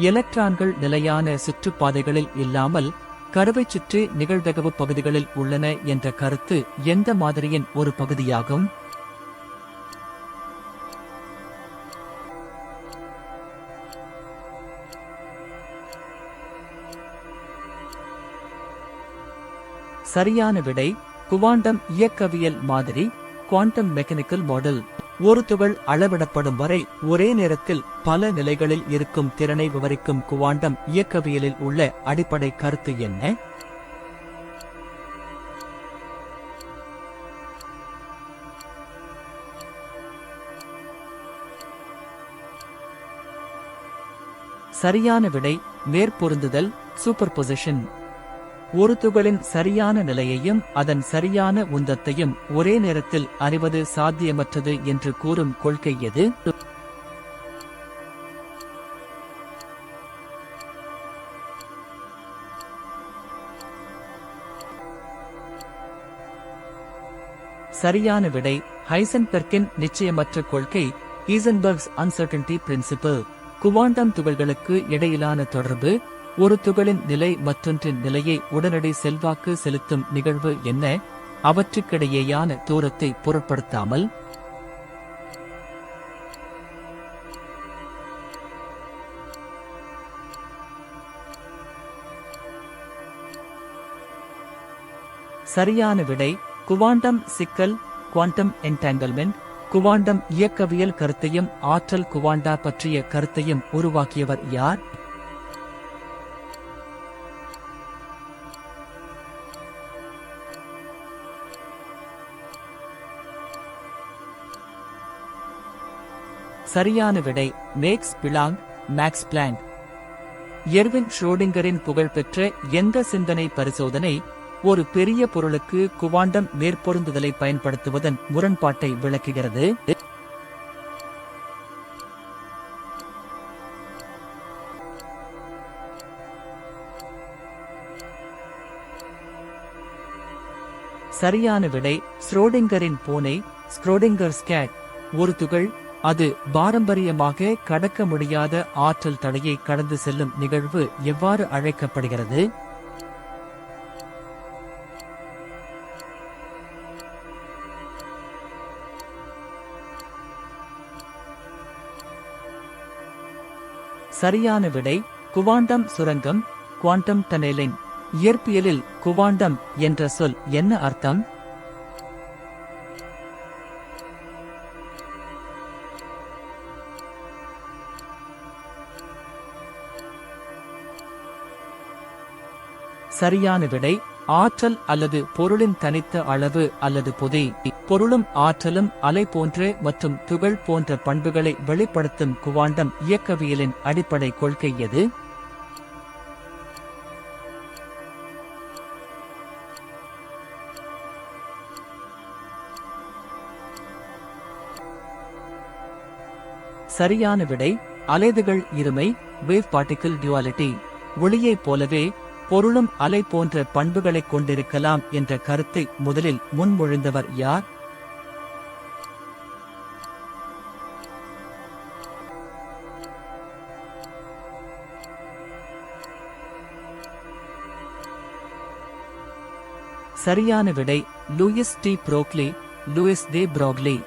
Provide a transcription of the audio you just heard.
எலக்ட்ரான்கள் நிலையான சுற்றுப்பாதைகளில் இல்லாமல் கருவை சுற்றி நிகழ்தகவு பகுதிகளில் உள்ளன என்ற கருத்து எந்த மாதிரியின் ஒரு பகுதியாகும்? சரியான விடை குவாண்டம் இயக்கவியல் மாதிரி குவாண்டம் மெக்கானிக்கல் மாடல் ஒரு துகள் அளவிடப்படும் வரை ஒரே நேரத்தில் பல நிலைகளில் இருக்கும் திறனை விவரிக்கும் குவாண்டம் இயக்கவியலில் உள்ள அடிப்படை கருத்து என்ன? சரியான விடை மேற்பொருந்துதல் சூப்பர் பொசிஷன் ஒரு துகளின் சரியான நிலையையும் அதன் சரியான உந்தத்தையும் ஒரே நேரத்தில் அறிவது சாத்தியமற்றது என்று கூறும் கொள்கை எது? சரியான விடை ஹைசன்பெர்க்கின் நிச்சயமற்ற கொள்கை ஈசன்பர்க்ஸ் அன்சர்டன்டி பிரின்சிபிள் குவாண்டம் துகள்களுக்கு இடையிலான தொடர்பு ஒரு துகளின் நிலை மற்றொன்றின் நிலையை உடனடி செல்வாக்கு செலுத்தும் நிகழ்வு என்ன? அவற்றுக்கிடையேயான தூரத்தை பொருட்படுத்தாமல். சரியான விடை குவாண்டம் சிக்கல் குவாண்டம் என்டாங்கல்மெண்ட் குவாண்டம் இயக்கவியல் கருத்தையும் ஆற்றல் குவாண்டா பற்றிய கருத்தையும் உருவாக்கியவர் யார்? சரியான விடை Max Planck Max Planck Erwin ஷ்ரோடிங்கரின் புகழ்பெற்ற எந்த சிந்தனை பரிசோதனை ஒரு பெரிய பொருளுக்கு குவாண்டம் மேற்பொருந்துதலை பயன்படுத்துவதன் முரண்பாட்டை விளக்குகிறது? சரியான விடை ஸ்ரோடிங்கரின் பூனை ஸ்க்ரோடிங்கர் ஸ்கேட் ஒரு துகள் அது பாரம்பரியமாக கடக்க முடியாத ஆற்றல் தடையை கடந்து செல்லும் நிகழ்வு எவ்வாறு அழைக்கப்படுகிறது? சரியான விடை குவாண்டம் சுரங்கம் குவாண்டம் டனெலிங் இயற்பியலில் குவாண்டம் என்ற சொல் என்ன அர்த்தம்? சரியான விடை ஆற்றல் அல்லது பொருளின் தனித்த அளவு அல்லது பொதி. பொருளும் ஆற்றலும் அலை போன்ற மற்றும் துகள் போன்ற பண்புகளை வெளிப்படுத்தும் குவாண்டம் இயக்கவியலின் அடிப்படை கொள்கை எது? சரியான விடை அலைதுகள் இருமை வேவ் பார்ட்டிக்கிள் டியூவாலிட்டி ஒளியைப் போலவே பொருளும் அலை போன்ற பண்புகளைக் கொண்டிருக்கலாம் என்ற கருத்தை முதலில் முன்மொழிந்தவர் யார்? சரியான விடை Louis de Broglie Louis de Broglie.